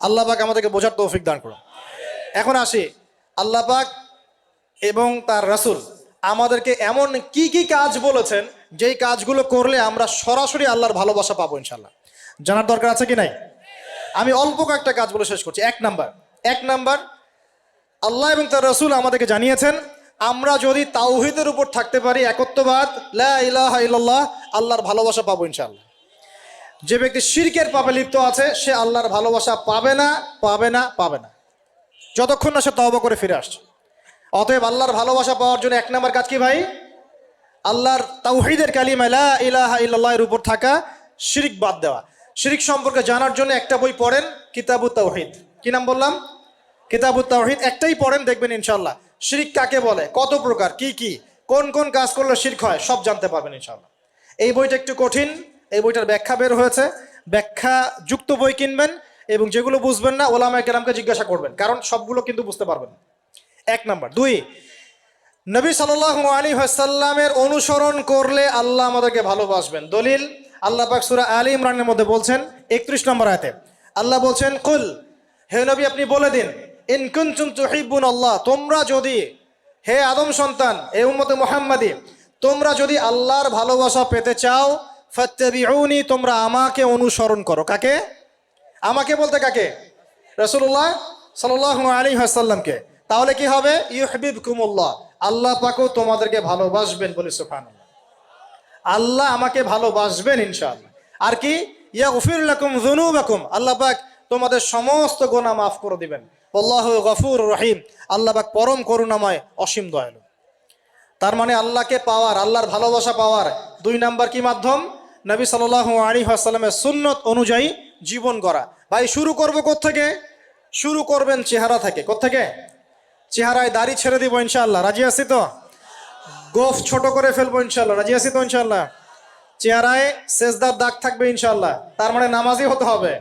আল্লাহ পাক আমাদেরকে বোঝার তৌফিক দান করুন। এখন আসি, আল্লাহ পাক এবং তার রাসূল আমাদেরকে এমন কি কি কাজ বলেছেন, যেই কাজগুলো করলে আমরা সরাসরি আল্লাহর ভালোবাসা পাবো ইনশাল্লাহ জানার দরকার আছে কি নাই? আমি অল্প কয়েকটা কাজ বলে শেষ করছি। এক নাম্বার এক নাম্বার, আল্লাহ এবং তার রসুল আমাদেরকে জানিয়েছেন, আমরা যদি তাওহিদের উপর থাকতে পারি, একত্ববাদ, লা ইলাহা ইল্লাল্লাহ, আল্লাহর ভালোবাসা পাবো ইনশাআল্লাহ। যে ব্যক্তি শিরকের পাপে লিপ্ত আছে, সে আল্লাহর ভালোবাসা পাবে না পাবে না পাবে না। যতক্ষণ না সে তওবা করে ফিরে আসছে। অতএব আল্লাহর ভালোবাসা পাওয়ার জন্য এক নম্বর কাজ কি ভাই? আল্লাহর তাওহিদের কালিমা লা ইলাহা ইল্লাল্লাহের উপর থাকা শিরিক বাদ দেওয়া। শিরিক সম্পর্কে জানার জন্য একটা বই পড়েন কিতাবু তাওহিদ। কি নাম বললাম? কিতাবু তাওহিদ, একটাই পড়েন, দেখবেন ইনশাল্লাহ শিরিক কাকে বলে? কত প্রকার, কি কি? কোন কোন কাজ করলে শিরক হয়? সব জানতে পারবেন ইনশাল্লাহ এই বইটা একটু কঠিন এই বইটার ব্যাখ্যা বের হয়েছে। ব্যাখ্যা যুক্ত বই কিনবেন এবং যেগুলো বুঝবেন না ওলামা কেরামকে জিজ্ঞাসা করবেন। কারণ সবগুলো কিন্তু বুঝতে পারবেন। এক নাম্বার। দুই, নবী সাল্লাহ আলী হাসাল্লামের অনুসরণ করলে আল্লাহ আমাদেরকে ভালোবাসবেন। দলিল, আল্লাহ পাক সুরা আলী ইমরানের মধ্যে বলছেন, একত্রিশ নম্বর আয়তে, আল্লাহ বলছেন, কুল, হে নবী, আপনি বলে দিন ইনকুনচুম তুহিবুন আল্লাহ, তোমরা যদি, হে আদম সন্তান হে উম্মতে মোহাম্মদী, তোমরা যদি আল্লাহর ভালোবাসা পেতে চাও ফাত্তাবিউনি, তোমরা আমাকে অনুসরণ করো। কাকে? আমাকে বলতে কাকে? রসুল্লাহ সাল্লাহ আলী হাসাল্লামকে তাহলে কি হবে? ইউহবিব কুমুল্লাহ আল্লাহ পাকও তোমাদেরকে ভালোবাসবেন বলে সুফান আল্লাহ আমাকে ভালোবাসবেন, ইনশাআল্লাহ। আর কি? ইয়া গফির লাকুম যুনুবাকুম। আল্লাহ পাক তোমাদের সমস্ত গোনা মাফ করে দিবেন। আল্লাহ গফুর রহিম। আল্লাহ পাক পরম করুণাময়, অসীম দয়ালু। তার মানে আল্লাহকে পাওয়ার, আল্লাহর ভালোবাসা পাওয়ার দুই নাম্বার কি মাধ্যম? নবী সাল্লাহ আলী আসালামের সুন্নত অনুযায়ী জীবন করা ভাই, শুরু করব থেকে শুরু করবেন চেহারা থেকে। থেকে চেহারায় দাড়ি ছেড়ে দিব ইনশাল্লাহ রাজি আসি তো? গোফ ছোট করে ফেলব ইনশাল্লাহ রাজি আছি তো ইনশাল্লাহ চেহারায় সেজদার দাগ থাকবে ইনশাল্লাহ তার মানে নামাজই হতে হবে।